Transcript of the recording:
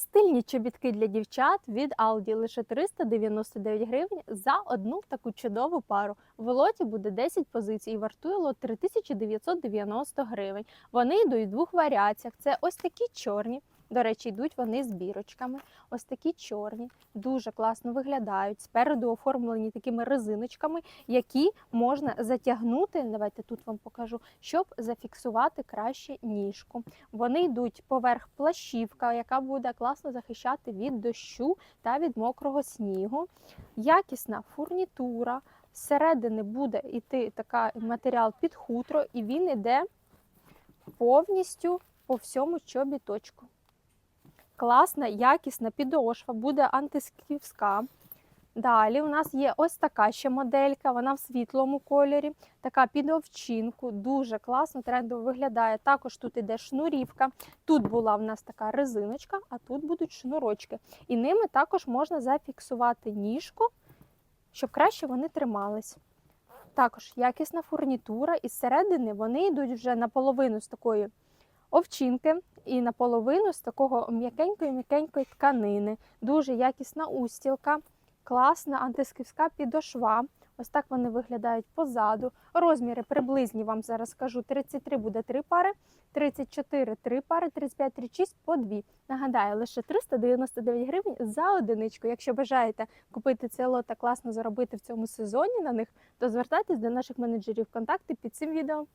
Стильні чобітки для дівчат від Aldi лише 399 гривень за одну таку чудову пару. В лоті буде 10 позицій і вартує лот 3990 гривень. Вони йдуть в двох варіаціях. Це ось такі чорні. До речі, йдуть вони з бірочками. Ось такі чорні, дуже класно виглядають. Спереду оформлені такими резиночками, які можна затягнути. Давайте тут вам покажу, щоб зафіксувати краще ніжку. Вони йдуть поверх плащівка, яка буде класно захищати від дощу та від мокрого снігу. Якісна фурнітура. Зсередини буде йти така матеріал під хутро, і він йде повністю по всьому чобіточку. Класна, якісна підошва, буде антисківська. Далі у нас є ось така ще моделька, вона в світлому кольорі, така під овчинку, дуже класно, трендово виглядає. Також тут іде шнурівка. Тут була в нас така резиночка, а тут будуть шнурочки. І ними також можна зафіксувати ніжку, щоб краще вони тримались. Також якісна фурнітура, і зсередини вони йдуть вже наполовину з такої овчинки і наполовину з такого м'якенької-м'якенької тканини. Дуже якісна устілка, класна антисківська підошва. Ось так вони виглядають позаду. Розміри приблизні вам зараз скажу. 33 буде 3 пари, 34 3 пари, 35 36 по 2. Нагадаю, лише 399 гривень за одиничку. Якщо бажаєте купити цей лот класно заробити в цьому сезоні на них, то звертайтесь до наших менеджерів контакти під цим відео.